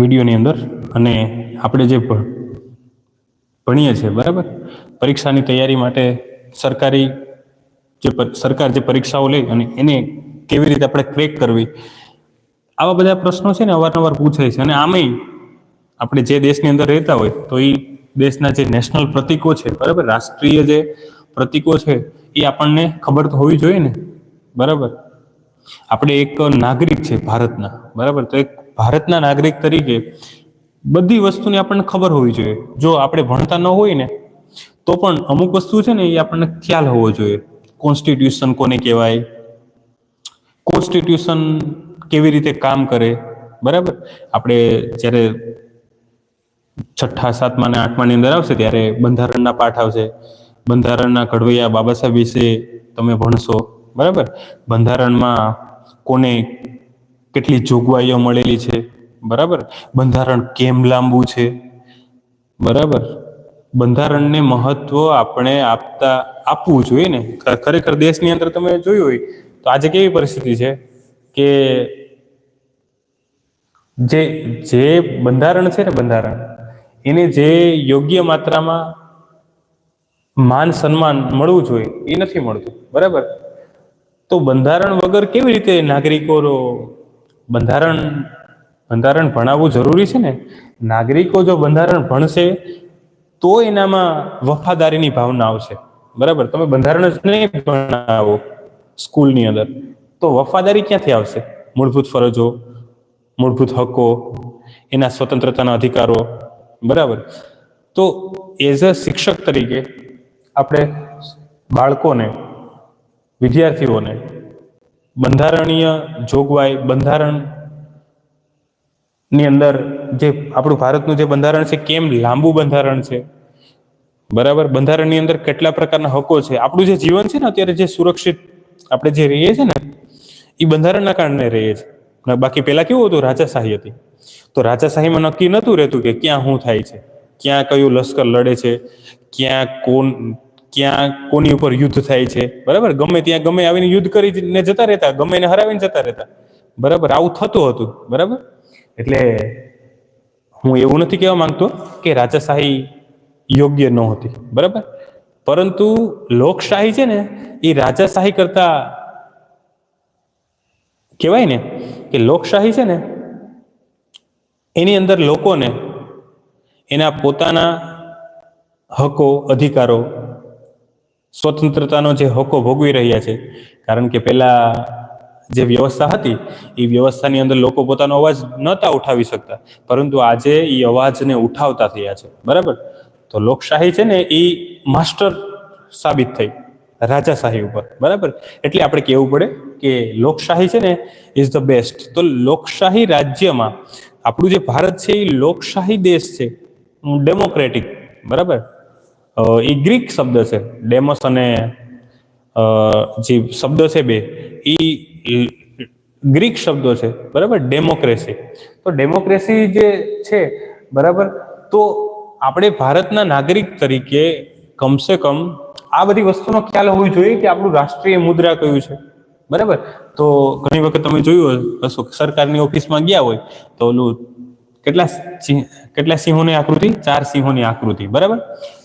વિડીયોની અંદર અને આપણે જે ભણીએ છીએ, બરાબર? પરીક્ષાની તૈયારી માટે સરકારી જે સરકાર જે પરીક્ષાઓ લે અને એને કેવી રીતે આપણે ક્રેક કરવી, આવા બધા પ્રશ્નો છે ને અવારનવાર પૂછાય છે અને આમેય આપણે જે દેશની અંદર રહેતા હોય તો એ દેશના જે નેશનલ પ્રતીકો છે, બરાબર? રાષ્ટ્રીય જે પ્રતીકો છે એ આપણને ખબર તો હોવી જોઈએ ને, બરાબર? આપણે એક નાગરિક છે ભારતના, બરાબર? તો એક ભારતના નાગરિક તરીકે બધી વસ્તુની આપણને ખબર હોવી જોઈએ. જો આપણે ભણતા ન હોય ને, તો પણ અમુક વસ્તુ છે ને એ આપણને ખ્યાલ હોવો જોઈએ. કોન્સ્ટિટ્યુશન કોને કહેવાય? કોન્સ્ટિટ્યુશન કેવી રીતે કામ કરે? બરાબર? આપણે જ્યારે છઠ્ઠા, સાતમા અને આઠમાની અંદર આવશે ત્યારે બંધારણના પાઠ આવશે. બંધારણના ઘડવૈયા બાબા સાહેબ વિશે તમે ભણશો. બરાબર? બંધારણમાં કોને કેટલી જોગવાઈઓ મળેલી છે? બરાબર? બંધારણ કેમ લાંબુ છે? બરાબર? બંધારણને મહત્વ આપણે આપતા, આપવું જોઈએ ને? ખરેખર દેશની અંદર તમે જોયું હોય, તો આજે કેવી પરિસ્થિતિ છે? કે જે જે બંધારણ છે ને બંધારણ, એને જે યોગ્ય માત્રામાં માન સન્માન મળવું જોઈએ, એ નથી મળતું. બરાબર? તો બંધારણ વગર કેવી રીતે નાગરિકો બંધારણ બંધારણ ભણાવવું જરૂરી છે ને? નાગરિકો જો બંધારણ ભણશે, તો એનામાં વફાદારીની ભાવના આવશે. બરાબર? તમે બંધારણ જ નહીં ભણાવો સ્કૂલની અંદર. તો વફાદારી ક્યાંથી આવશે? મૂળભૂત ફરજો, મૂળભૂત હકો, એના સ્વતંત્રતાના અધિકારો. બરાબર? તો એઝ અ શિક્ષક તરીકે આપણે બાળકોને, વિદ્યાર્થીઓને બંધારણીય જોગવાઈ બંધારણની અંદર જે આપણું ભારતનું જે બંધારણ છે, કેમ લાંબુ બંધારણ છે? બરાબર? બંધારણની અંદર કેટલા પ્રકારના હકો છે? આપણું જે જીવન છે ને, અત્યારે જે સુરક્ષિત આપણે જે રહીએ છીએ ને એ બંધારણના કારણે રહીએ છીએ. બાકી પહેલા કેવું હતું? રાજાશાહી હતી. તો રાજાશાહીમાં નક્કી નહોતું રહેતું કે ક્યાં શું થાય છે? ક્યાં કયું લશ્કર લડે છે? ક્યાં કોણ ક્યાં કોની ઉપર યુદ્ધ થાય છે? બરાબર? ગમે ત્યાં ગમે આવીને યુદ્ધ કરીને જતા રહેતા, ગમે એને હરાવીને જતા રહેતા. બરાબર? આવું થતું હતું. બરાબર? એટલે હું એવું નથી કહેવા માંગતો કે રાજાશાહી યોગ્ય નહોતી બરાબર? પરંતુ લોકશાહી છે ને, એ રાજાશાહી કરતા કહેવાય ને કે લોકશાહી છે ને, એની અંદર લોકોને એના પોતાના હકો, અધિકારો સ્વતંત્રતાનો જે હકો ભોગવી રહ્યા છે. કારણ કે પેલા જે વ્યવસ્થા હતી, એ વ્યવસ્થાની અંદર લોકો પોતાનો અવાજ નહોતા ઉઠાવી શકતા. પરંતુ આજે એ અવાજને ઉઠાવતા થયા છે. બરાબર? તો લોકશાહી છે ને, એ માસ્ટર સાબિત થઈ. રાજાશાહી ઉપર. બરાબર? એટલે આપણે કહેવું પડે કે લોકશાહી છે ને ઇઝ ધ બેસ્ટ તો લોકશાહી રાજ્યમાં આપણું જે ભારત છે, એ લોકશાહી દેશ છે. ડેમોક્રેટિક બરાબર? એ ગ્રીક શબ્દ છે. ડેમોસ અને જે શબ્દ છે બે એ ગ્રીક શબ્દો છે. બરાબર? ડેમોક્રેસી. તો ડેમોક્રેસી જે છે, બરાબર? તો આપણે ભારતના નાગરિક તરીકે કમસે કમ આ બધી વસ્તુનો ખ્યાલ હોવો જોઈએ કે આપણું રાષ્ટ્રીય મુદ્રા કયું છે. બરાબર? તો ઘણી વખત તમે જોયું હશો સરકારની ઓફિસમાં ગયા હોય તો ઓલું કેટલા કેટલા સિંહોની આકૃતિ? ચાર સિંહોની આકૃતિ, બરાબર?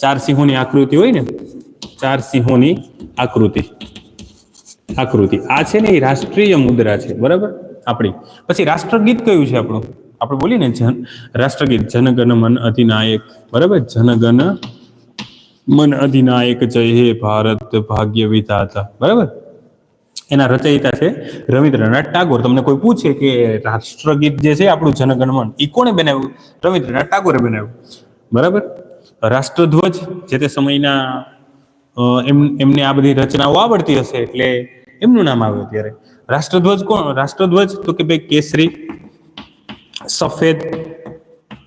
ચાર સિંહોની આકૃતિ હોય ને, ચાર સિંહોની આકૃતિ. આકૃતિ. આ છે ને એ રાષ્ટ્રીય મુદ્રા છે, બરાબર? આપણી. પછી રાષ્ટ્રગીત કયું છે આપણું? આપણે બોલીએ ને, જન રાષ્ટ્રગીત. જનગણ મન અધિનાયક, બરાબર? જનગણ મન અધિનાયક, જય હે ભારત ભાગ્ય વિધાતા બરાબર? એના રચયિતા છે રવિન્દ્રનાથ ટાગોર. તમને કોઈ પૂછે કે રાષ્ટ્રગીત જે છે આપણું જનગણમન એ કોણે બનાવ્યું? રવિન્દ્રનાથ ટાગોરે બનાવ્યું. બરાબર? રાષ્ટ્રધ્વજ, જે તે સમયના એમ, એમને આ બધી રચનાઓ આવડતી હશે એટલે એમનું નામ આવ્યું ત્યારે રાષ્ટ્રધ્વજ કોણ? રાષ્ટ્રધ્વજ તો કે ભાઈ કેસરી, સફેદ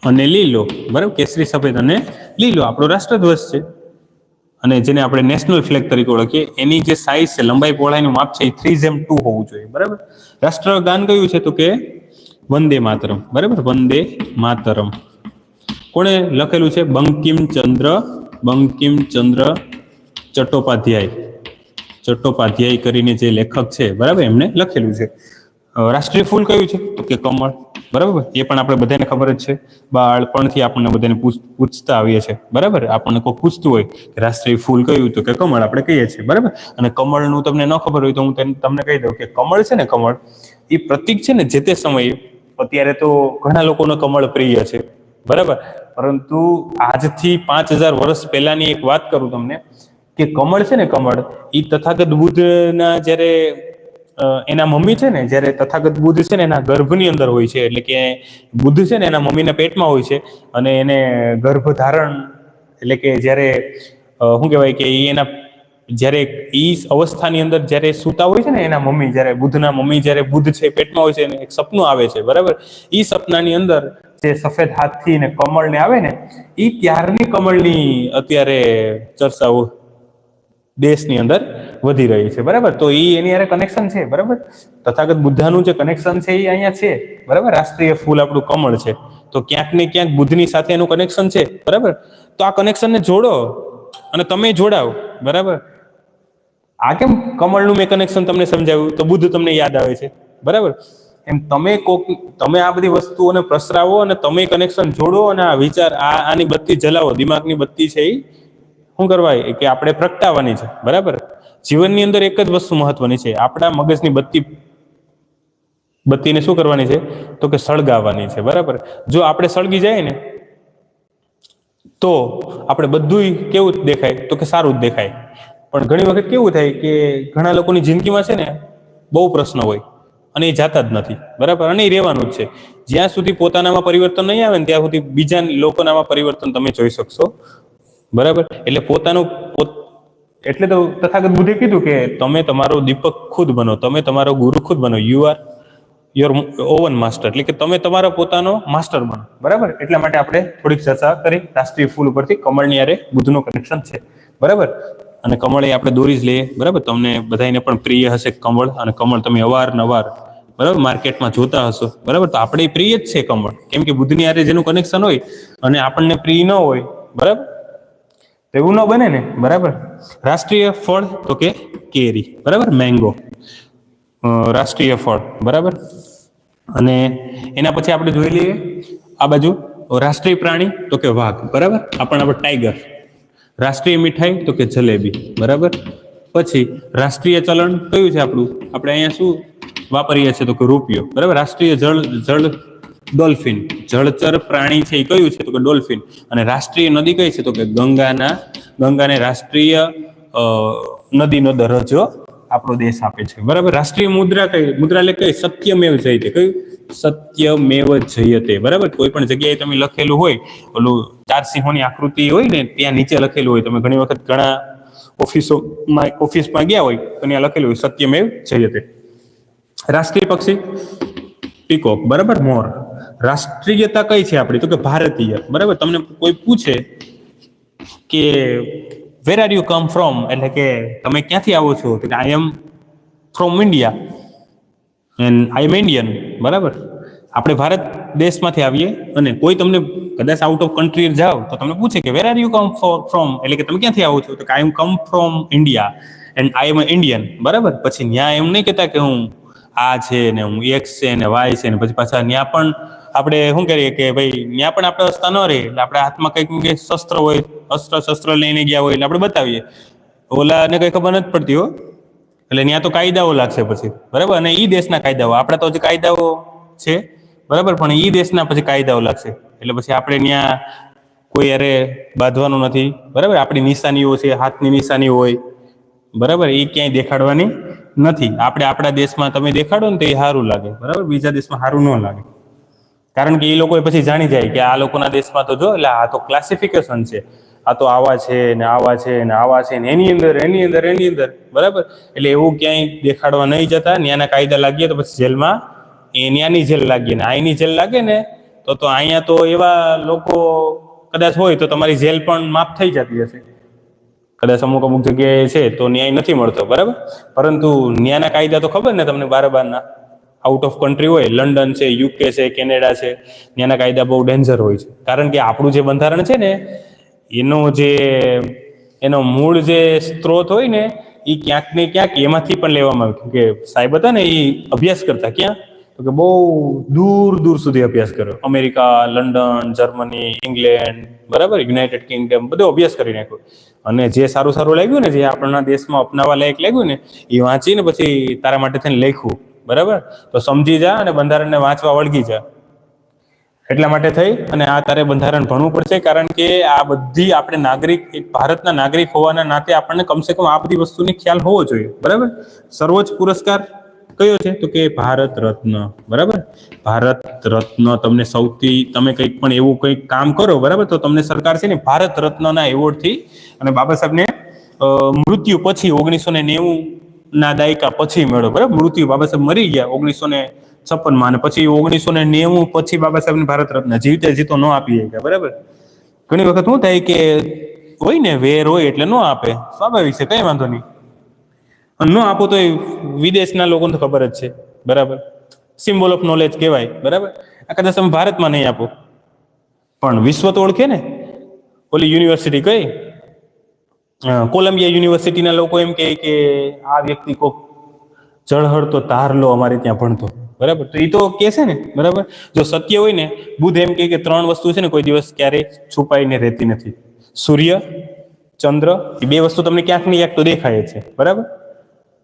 અને લીલો. બરાબર? કેસરી, સફેદ અને લીલો. આપણો રાષ્ટ્રધ્વજ છે. અને જેને આપણે નેશનલ ફ્લેગ તરીકે ઓળખીએ, એની જે સાઇઝ છે, લંબાઈ, પહોળાઈનું માપ છે એ થ્રી જેમ ટુ હોવું જોઈએ, બરાબર? રાષ્ટ્રગાન કયું છે તો કે વંદે માતરમ, બરાબર? વંદે માતરમ. કોણે લખેલું છે? બંકિમ ચંદ્ર બંકિમ ચંદ્ર ચટ્ટોપાધ્યાય. ચટ્ટોપાધ્યાય કરીને જે લેખક છે, બરાબર? એમણે લખેલું છે. રાષ્ટ્રીય ફૂલ કયું છે? તો કે કમળ. બરાબર? એ પણ આપણે બધાને ખબર જ છે. બાળપણથી આપણને બધાને પૂછ- પૂછતા આવીએ છીએ. બરાબર? આપણને કોઈ પૂછતું હોય કે રાષ્ટ્રીય ફૂલ કયું, તો કે કમળ આપણે કહીએ છીએ. બરાબર? અને કમળનું તમને ન ખબર હોય તો હું તમને કહી દઉં કે કમળ છે ને કમળ, એ પ્રતિક છે ને જે તે સમયે અત્યારે તો ઘણા લોકોનો કમળ પ્રિય છે. બરાબર? પરંતુ આજથી પાંચ હજાર વર્ષ પહેલાની એક વાત કરું તમને કે કમળ છે ને કમળ એ તથાગત બુદ્ધના જ્યારે એના મમ્મી છે ને, જ્યારે તથાગત બુદ્ધ છે ને, એના ગર્ભની અંદર હોય છે. એટલે કે બુદ્ધ છે ને, એના મમ્મીના પેટમાં હોય છે. અને એને ગર્ભ ધારણ એટલે કે જ્યારે શું કહેવાય કે એના, જ્યારે ઈ અવસ્થાની અંદર જ્યારે સૂતા હોય છે ને, એના મમ્મી, જ્યારે બુદ્ધના મમ્મી જ્યારે બુદ્ધ છે, પેટમાં હોય છે, એને એક સપનું આવે છે. બરાબર? ઈ સપનાની અંદર જે સફેદ હાથથી ને કમળને આવે ને, ઈ ત્યારની કમળની અત્યારે ચર્ચાઓ દેશની અંદર વધી રહી છે, બરાબર? તો એ એની હારે કનેક્શન છે, બરાબર? તથાગત બુદ્ધાનું જે કનેક્શન છે એ અહીંયા છે, બરાબર? રાષ્ટ્રીય ફૂલ આપણું કમળ છે. તો ક્યાંક ને ક્યાંક બુદ્ધની સાથે એનું કનેક્શન છે, બરાબર? તો આ કનેક્શનને જોડો અને તમે જોડાવ બરાબર? આ કેમ કમળનું મેં કનેક્શન તમને સમજાવ્યું? તો બુદ્ધ તમને યાદ આવે છે, બરાબર? એમ તમે કોક, તમે આ બધી વસ્તુઓને પ્રસરાવો અને તમે કનેક્શન જોડો અને આ વિચાર, આ, આની બત્તી જલાવો, દિમાગની બત્તી છે એ શું કરવાય કે આપણે પ્રગટાવવાની છે, બરાબર? જીવનની અંદર એક જ વસ્તુ મહત્વની છે. આપણા મગજની બત્તી બત્તીને શું કરવાની છે? તો કે સળગાવવાની છે. બરાબર? જો આપણે સળગી જાય ને, તો આપણે બધુંય કેવું દેખાય? તો કે સારું જ દેખાય. પણ ઘણી વખત કેવું થાય કે ઘણા લોકોની જિંદગીમાં છે ને, બહુ પ્રશ્ન હોય અને એ જાતા જ નથી. બરાબર? અને એ રહેવાનું જ છે. જ્યાં સુધી પોતાનામાં પરિવર્તન નહીં આવે ને, ત્યાં સુધી બીજા લોકોનામાં પરિવર્તન તમે જોઈ શકશો. બરાબર? એટલે પોતાનું પોત- એટલે તો તથાગત બુદ્ધે કીધું કે તમે તમારો દીપક ખુદ બનો, તમે તમારો ગુરુ ખુદ બનો. You are your own master એટલે કે તમે તમારો પોતાનો માસ્ટર બનો. બરાબર? એટલા માટે આપણે થોડીક ચર્ચા કરી. રાષ્ટ્રીય ફૂલ ઉપરથી કમળની આરે બુદ્ધનું કનેક્શન છે. બરાબર? અને કમળ એ આપણે દોરી જ લઈએ. બરાબર? તમને બધાને પણ પ્રિય હશે કમળ અને કમળ તમે અવારનવાર, બરાબર, માર્કેટમાં જોતા હશો. બરાબર? તો આપણે પ્રિય જ છે કમળ. કેમ કે બુદ્ધની આરે જેનું કનેક્શન હોય અને આપણને પ્રિય ન હોય. બરાબર? એવું ન બને ને? બરાબર. રાષ્ટ્રીય ફળ તો કે કેરી. બરાબર? મેંગો રાષ્ટ્રીય ફળ. બરાબર? અને એના પછી આપણે જોઈ લઈએ આ બાજુ રાષ્ટ્રીય પ્રાણી તો કે વાઘ. બરાબર? આપણને આપણે ટાઈગર. રાષ્ટ્રીય મીઠાઈ તો કે જલેબી. બરાબર? પછી રાષ્ટ્રીય ચલણ કયું છે આપણું? આપણે અહીંયા શું વાપરીએ છીએ તો કે રૂપિયો. બરાબર? રાષ્ટ્રીય જળ જળ ડોલ્ફિન. જળચર પ્રાણી છે એ કયું છે તો કે ડોલ્ફિન. અને રાષ્ટ્રીય નદી કઈ છે તો કે ગંગાના, ગંગાને રાષ્ટ્રીય નદીનો દરજ્જો આપણો દેશ આપે છે. બરાબર? રાષ્ટ્રીય મુદ્રા કઈ મુદ્રા એટલે કઈ? સત્યમેવ જયતે. કયું? સત્યમેવ જયતે. બરાબર? કોઈ પણ જગ્યાએ તમે લખેલું હોય, ઓલું ચાર સિંહોની આકૃતિ હોય ને, ત્યાં નીચે લખેલું હોય. તમે ઘણી વખત ઘણા ઓફિસોમાં ઓફિસમાં ગયા હોય, તો ત્યાં લખેલું હોય, સત્યમેવ જયતે. રાષ્ટ્રીય પક્ષી? પીકોક. બરાબર? મોર. રાષ્ટ્રીયતા કઈ છે આપણી? તો કે ભારતીય. બરાબર? તમને કોઈ પૂછે કે where are you come from એટલે કે તમે ક્યાંથી આવો છો? તો I am from India and I am Indian બરાબર? આપણે ભારત દેશમાંથી આવીએ અને કોઈ તમને કદાચ આઉટ ઓફ કન્ટ્રી જાઓ, તો તમને પૂછે કે where are you come from એટલે કે તમે ક્યાંથી આવો છો? તો I am come from India and I am Indian બરાબર? પછી ત્યાં એમ નહીં કહેતા કે હું આ છે ને હું એક્સ છે ને વાય છે ને પછી પાછા ત્યાં પણ આપણે શું કરીએ કે ભાઈ ત્યાં પણ આપણે રસ્તા ન રહે, એટલે આપણે હાથમાં કંઈક કંઈક શસ્ત્ર હોય, અસ્ત્ર શસ્ત્ર લઈને ગયા હોય, એટલે આપણે બતાવીએ. ઓલાને કઈ ખબર નથી પડતી હો. એટલે ત્યાં તો કાયદાઓ લાગશે પછી, બરાબર? અને ઈ દેશના કાયદાઓ, આપણા તો જે કાયદાઓ છે, બરાબર? પણ ઈ દેશના પછી કાયદાઓ લાગશે. એટલે પછી આપણે ત્યાં કોઈ અરે બાંધવાનું નથી, બરાબર? આપણી નિશાનીઓ છે, હાથની નિશાની હોય, બરાબર? એ ક્યાંય દેખાડવાની નથી. આપણે આપણા દેશમાં તમે દેખાડો ને તો એ સારું લાગે, બરાબર? બીજા દેશમાં સારું ન લાગે. કારણ કે એ લોકો પછી જાણી જાય કે આ લોકોના દેશમાં તો જો, એટલે આ તો ક્લાસિફિકેશન છે. આ તો આવા છે ને આવા છે ને આવા છે ને એની અંદર એની અંદર એની અંદર. બરાબર? એટલે એવું ક્યાંય દેખાડવા નહીં જતા. ત્યાંના કાયદા લાગીએ તો પછી જેલમાં એ ન્યાની જેલ લાગીએ ને અહીંની જેલ લાગે ને, તો તો અહીંયા તો એવા લોકો કદાચ હોય તો તમારી જેલ પણ માફ થઈ જતી હશે. કદાચ અમુક અમુક જગ્યાએ છે તો ન્યાય નથી મળતો. બરાબર? પરંતુ ન્યાયના કાયદા તો ખબર ને તમને બાર બારના? આઉટ ઓફ કન્ટ્રી હોય લંડન છે યુકે છે કેનેડા છે, ત્યાંના કાયદા બહુ ડેન્જર હોય છે. કારણ કે આપણું જે બંધારણ છે ને, એનો જે, એનો મૂળ જે સ્ત્રોત હોય ને એ ક્યાંક ને ક્યાંક એમાંથી પણ લેવામાં આવ્યું કે સાહેબ હતા ને એ અભ્યાસ કરતા ક્યાં? તો કે બહુ દૂર દૂર સુધી અભ્યાસ કર્યો. અમેરિકા લંડન જર્મની ઇંગ્લેન્ડ બરાબર? યુનાઇટેડ કિંગડમ બધો અભ્યાસ કરી નાખ્યો. અને જે સારું સારું લાગ્યું ને, જે આપણા દેશમાં અપનાવા લાયક લાગ્યું ને એ વાંચીને પછી તારા માટે થઈને લખ્યું. બરાબર? તો સમજી જા અને બંધારણને વાંચવા વળગી જા. એટલા માટે થઈ અને આ તારે બંધારણ ભણવું પડશે કારણ કે આ બધી આપણે નાગરિક ભારતના નાગરિક હોવાના નાતે આપણને કમસે કમ આ બધી વસ્તુની ખ્યાલ હોવો જોઈએ. બરાબર? સર્વોચ્ચ પુરસ્કાર કયો છે? તો કે ભારત રત્ન. બરાબર? ભારત રત્ન તમને સૌથી, તમે કંઈક પણ એવું કંઈક કામ કરો, બરાબર? તો તમને સરકાર છે ને ભારત રત્નના એવોર્ડથી, અને બાબા સાહેબને મૃત્યુ પછી ઓગણીસો ને નેવું ના દાયકા પછી મેળો બરાબર? મૃત્યુ બાબા સાહેબ મરી ગયા ઓગણીસો ને છપ્પનમાં અને પછી ઓગણીસો ને નેવું પછી બાબા સાહેબને ભારત રત્ન જીવતે જીતો ન આપી ગયા બરાબર? ઘણી વખત શું થાય કે હોય ને, વેર હોય એટલે ન આપે. સ્વાભાવિક છે, કઈ વાંધો નહીં. ન આપો તો એ વિદેશના લોકોને ખબર જ છે, બરાબર? સિમ્બોલ ઓફ નોલેજ કહેવાય, બરાબર? આ કદાચ તમે ભારતમાં નહીં આપો. પણ વિશ્વ તો ઓળખે ને. ઓલી યુનિવર્સિટી કઈ? કોલંબિયા યુનિવર્સિટીના લોકો એમ કહે કે આ વ્યક્તિ કોક જળહળતો તારલો અમારે ત્યાં ભણતો. બરાબર? તો એ તો કે છે ને, બરાબર? જો સત્ય હોય ને, બુદ્ધ એમ કે ત્રણ વસ્તુ છે ને, કોઈ દિવસ ક્યારેય છુપાઈને રહેતી નથી. સૂર્ય, ચંદ્ર, એ બે વસ્તુ તમને ક્યાંક ને ક્યાંક તો દેખાય છે. બરાબર?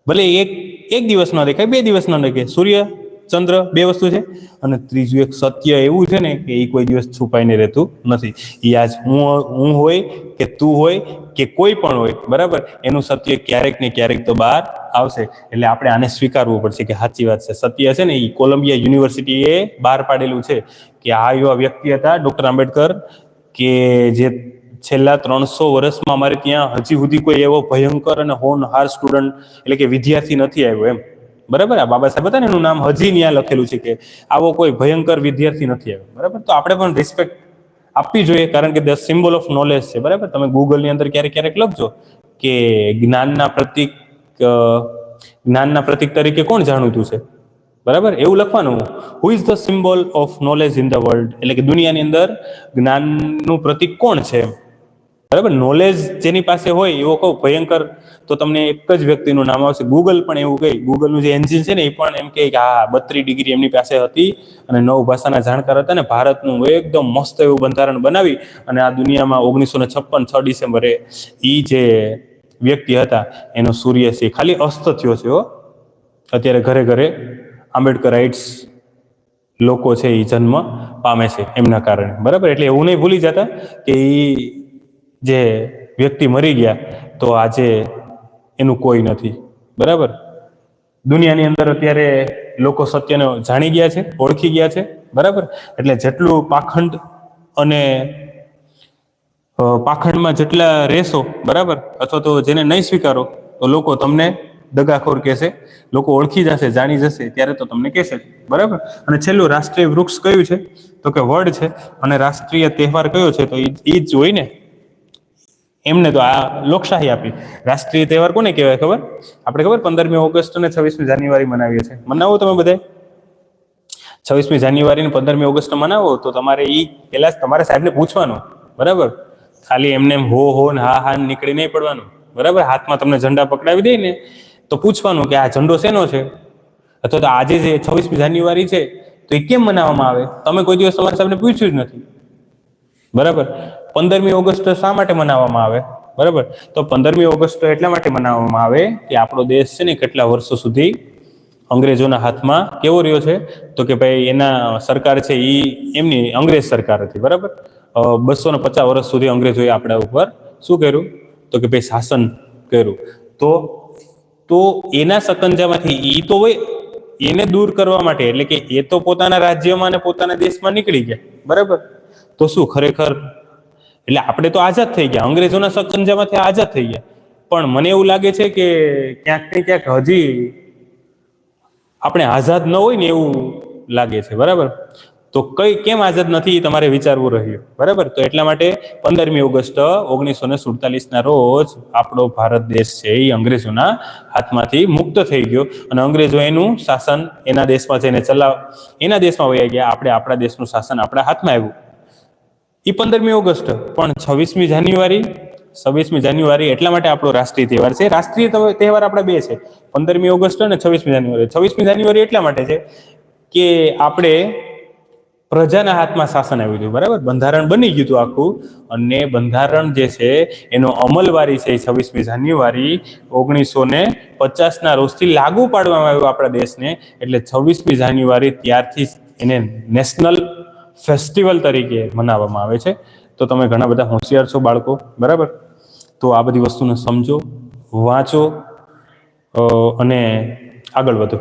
ભલે એક એક દિવસ ન દેખાય, બે દિવસ ન દેખાય. સૂર્ય, ચંદ્ર બે વસ્તુ છે. અને ત્રીજું એક સત્ય એવું છે ને, કે એ કોઈ દિવસ છુપાઈને રહેતું નથી. એ આજ હું હું હોય કે તું હોય કે કોઈ પણ હોય, બરાબર? એનું સત્ય ક્યારેક ને ક્યારેક તો બહાર આવશે. એટલે આપણે આને સ્વીકારવું પડશે કે સાચી વાત છે. સત્ય છે ને એ કોલંબિયા યુનિવર્સિટીએ બહાર પાડેલું છે કે આ એવા વ્યક્તિ હતા, ડોક્ટર આંબેડકર, કે જે છેલ્લા ત્રણસો વર્ષમાં અમારે ત્યાં હજી સુધી કોઈ એવો ભયંકર અને હોનહાર સ્ટુડન્ટ, એટલે કે વિદ્યાર્થી નથી આવ્યો એમ. બરાબર? આ બાબા સાહેબ હતા ને, એનું નામ હજી ત્યાં લખેલું છે કે આવો કોઈ ભયંકર વિદ્યાર્થી નથી આવ્યો. બરાબર? તો આપણે પણ રિસ્પેક્ટ આપવી જોઈએ, કારણ કે ધ સિમ્બોલ ઓફ નોલેજ છે, બરાબર? તમે ગૂગલની અંદર ક્યારેક ક્યારેક લખજો કે જ્ઞાનના પ્રતિક જ્ઞાનના પ્રતિક તરીકે કોણ જાણીતું છે? બરાબર? એવું લખવાનું. Who is the symbol of knowledge in the world એટલે કે દુનિયાની અંદર જ્ઞાનનું પ્રતિક કોણ છે? બરાબર? નોલેજ જેની પાસે હોય, એવો કહું, ભયંકર. તો તમને એક જ વ્યક્તિનું નામ આવશે. ગૂગલ પણ એવું કહે. ગૂગલનું જે એન્જિન છે ને, એ પણ એમ કહે કે, હા બત્રી ડિગ્રી એમની પાસે હતી અને નવ ભાષાના જાણકાર હતા ને, ભારતનું એકદમ મસ્ત એવું બંધારણ બનાવી અને આ દુનિયામાં ઓગણીસો ને છપ્પન છ ડિસેમ્બરે એ જે વ્યક્તિ હતા, એનો સૂર્ય છે ખાલી અસ્ત થયો છે, હો. અત્યારે ઘરે ઘરે આંબેડકરાઇટ્સ લોકો છે એ જન્મ પામે છે, એમના કારણે. બરાબર? એટલે એવું નહીં ભૂલી જતા કે એ જે વ્યક્તિ મરી ગયા, તો આજે એનું કોઈ નથી. બરાબર? દુનિયાની અંદર અત્યારે લોકો સત્યને જાણી ગયા છે, ઓળખી ગયા છે, બરાબર? એટલે જેટલું પાખંડ અને પાખંડમાં જેટલા રહેશો, બરાબર? અથવા તો જેને નહીં સ્વીકારો, તો લોકો તમને દગાખોર કહેશે, લોકો ઓળખી જશે, જાણી જશે, ત્યારે તો તમને કહેશે બરાબર? અને છેલ્લું, રાષ્ટ્રીય વૃક્ષ કયું છે? તો કે વડ છે, અને રાષ્ટ્રીય તહેવાર કયો છે? તો એ જ હોય ને એમને તો આ લોકશાહી આપી. રાષ્ટ્રીય તહેવાર કોને કહેવાય ખબર? આપણે ખબર પંદરમી ઓગસ્ટ અને છવ્વીસમી જાન્યુઆરી મનાવીએ છીએ. મનાવો તમે બધા? છવ્વીસમી જાન્યુઆરી ને પંદરમી ઓગસ્ટ મનાવો તો તમારે એ પહેલા તમારે સાહેબને પૂછવાનું. બરાબર? ખાલી એમને એમ હો હો ને હા હા નીકળી નહીં પડવાનું. બરાબર? હાથમાં તમને ઝંડા પકડાવી દે ને તો પૂછવાનું કે આ ઝંડો શેનો છે? અથવા તો આજે જે છવ્વીસમી જાન્યુઆરી છે, તો એ કેમ મનાવવામાં આવે? તમે કોઈ દિવસ તમારા સાહેબને પૂછ્યું જ નથી. બરાબર? પંદરમી ઓગસ્ટ શા માટે મનાવવામાં આવે? બરાબર? તો પંદરમી ઓગસ્ટ એટલા માટે મનાવવામાં આવે કે આપણો દેશ છે ને કેટલા વર્ષો સુધી અંગ્રેજોના હાથમાં કેવો રહ્યો છે? તો કે ભાઈ એના સરકાર છે એ એમની અંગ્રેજ સરકાર હતી, બરાબર? બસો ને પચાસ વર્ષ સુધી અંગ્રેજોએ આપણા ઉપર શું કર્યું? તો કે ભાઈ શાસન કર્યું. તો તો એના સકંજામાંથી એ તો હોય, એને દૂર કરવા માટે, એટલે કે એ તો પોતાના રાજ્યમાં અને પોતાના દેશમાં નીકળી ગયા, બરાબર? તો શું ખરેખર એટલે આપણે તો આઝાદ થઈ ગયા. અંગ્રેજોના સકંજામાંથી આઝાદ થઈ ગયા. પણ મને એવું લાગે છે કે ક્યાંક ને ક્યાંક હજી આપણે આઝાદ ન હોય ને એવું લાગે છે. બરાબર? તો કઈ કેમ આઝાદ નથી તમારે વિચારવું રહ્યું. બરાબર? તો એટલા માટે પંદરમી ઓગસ્ટ ઓગણીસો ને સુડતાલીસના રોજ આપણો ભારત દેશ છે એ અંગ્રેજોના હાથમાંથી મુક્ત થઈ ગયો. અને અંગ્રેજો એનું શાસન એના દેશમાં જઈને ચલાવ, એના દેશમાં વહી ગયા. આપણે આપણા દેશનું શાસન આપણા હાથમાં આવ્યું. એ પંદરમી ઓગસ્ટ. પણ છવ્વીસમી જાન્યુઆરી છવ્વીસમી જાન્યુઆરી એટલા માટે આપણો રાષ્ટ્રીય તહેવાર છે. રાષ્ટ્રીય તહેવાર- આપણા બે છે. પંદરમી ઓગસ્ટ અને છવ્વીસમી જાન્યુઆરી. છવ્વીસમી જાન્યુઆરી એટલા માટે છે કે આપણે પ્રજાના હાથમાં શાસન આવ્યું હતું, બરાબર? બંધારણ બની ગયું હતું આખું. અને બંધારણ જે છે, એનો અમલવારી છે છવ્વીસમી જાન્યુઆરી ઓગણીસો ને પચાસના રોજથી લાગુ પાડવામાં આવ્યું આપણા દેશને. એટલે છવ્વીસમી જાન્યુઆરી ત્યારથી એને નેશનલ ફેસ્ટિવલ તરીકે મનાવવામાં આવે છે. તો તમે ઘણા બધા હોશિયાર છો બાળકો, બરાબર? તો આ બધી વસ્તુને સમજો, વાંચો અને આગળ વધો.